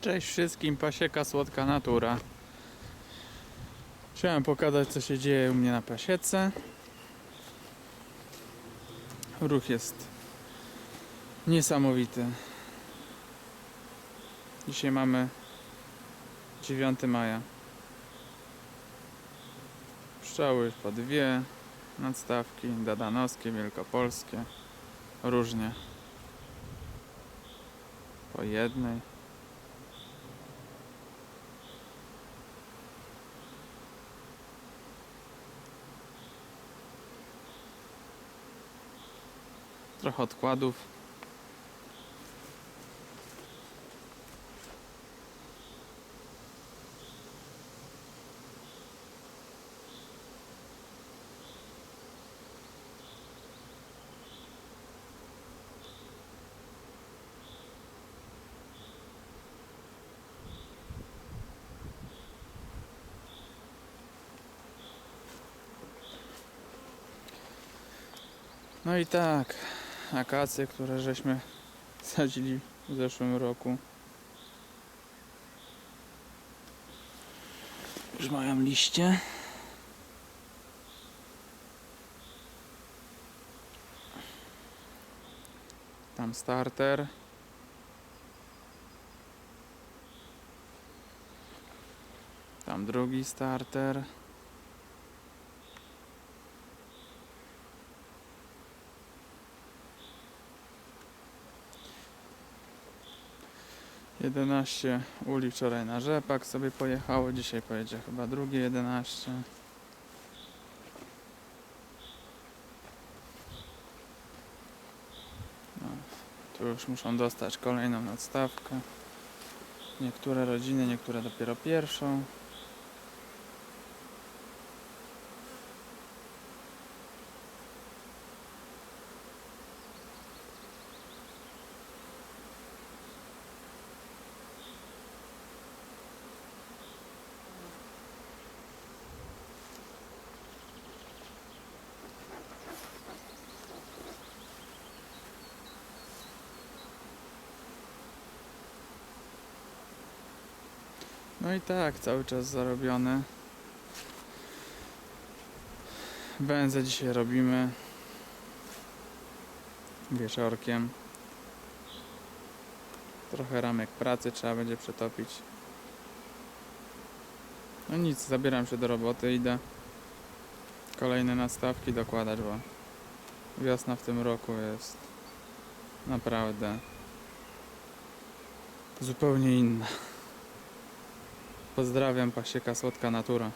Cześć wszystkim, pasieka słodka natura. Chciałem pokazać co się dzieje u mnie na pasiece. Ruch jest niesamowity. Dzisiaj mamy 9 maja. Pszczoły po dwie, nadstawki dadanowskie, wielkopolskie, różnie. Po jednej. Trochę odkładów. No i tak, akacje, które żeśmy sadzili w zeszłym roku. Już mają liście. Tam starter. Tam drugi starter. Jedenaście uli wczoraj na rzepak sobie pojechało, dzisiaj pojedzie chyba drugie 11. No, tu już muszą dostać kolejną nadstawkę. Niektóre rodziny, niektóre dopiero pierwszą. No i tak, cały czas zarobione. Węzę dzisiaj robimy wieczorkiem. Trochę ramek pracy trzeba będzie przetopić. No nic, zabieram się do roboty, idę kolejne nastawki dokładać, bo wiosna w tym roku jest naprawdę zupełnie inna. Pozdrawiam, pasieka słodka natura.